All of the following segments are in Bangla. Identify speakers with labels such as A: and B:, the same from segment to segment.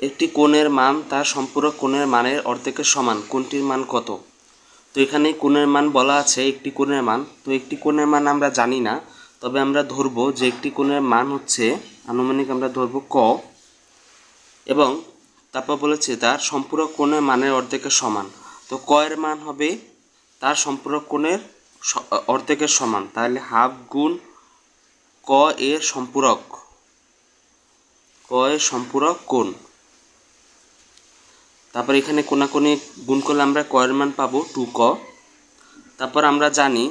A: একটি কোণের মান তার সম্পূরক কোণের মানের অর্ধেকের সমান কোনটির মান কত? তো এখানে কোণের মান বলা আছে একটি কোণের মান। তো একটি কোণের মান আমরা জানি না, তবে আমরা ধরবো যে একটি কোণের মান হচ্ছে, আনুমানিক আমরা ধরবো ক, এবং তারপর বলেছে তার সম্পূরক কোণের মানের অর্ধেকের সমান। তো ক এর মান হবে তার সম্পূরক কোণের অর্ধেকের সমান, তাহলে হাফ গুণ ক এর সম্পূরক, ক এর সম্পূরক কোণ। তারপর এখানে কোনাকুনি গুণ করলে আমরা ক এর মান পাবো টু ক। তারপর আমরা জানি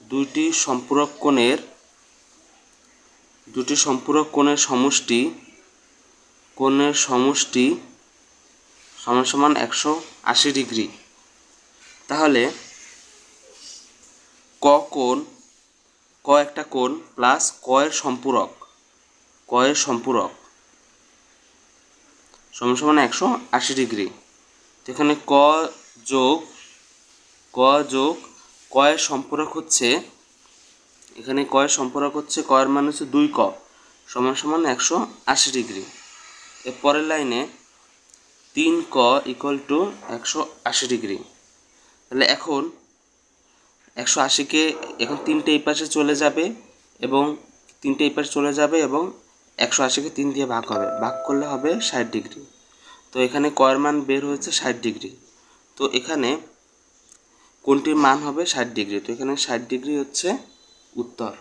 A: দুইটি সম্পূরক কোণের দুটি সম্পূরক কোণের সমষ্টি কোণের সমষ্টি সমান সমান একশো আশি ডিগ্রি। তাহলে ক কোণ, ক একটা কোণ প্লাস ক এর সম্পূরক, ক এর সম্পূরক। সমান সমান একশো আশি ডিগ্রি। এখানে ক যোগ ক যোগ, ক এর সম্পূরক হচ্ছে, এখানে ক এর সম্পূরক হচ্ছে, ক এর মান হচ্ছে দুই ক, সমান সমান একশো আশি ডিগ্রি। এর পরের লাইনে তিন ক ইকুয়াল টু একশো আশি ডিগ্রি। তাহলে এখন একশো আশিকে, এখন তিনটে এই পাশে চলে যাবে এবং তিনটে এই পাশে চলে যাবে এবং একশো আশিকে তিন দিয়ে ভাগ হবে। ভাগ করলে হবে ষাট ডিগ্রি। তো এখানে কয়ের মান বের হয়েছে ষাট ডিগ্রি। তো এখানে কোনটির মান হবে ষাট ডিগ্রি? তো এখানে ষাট ডিগ্রি হচ্ছে উত্তর।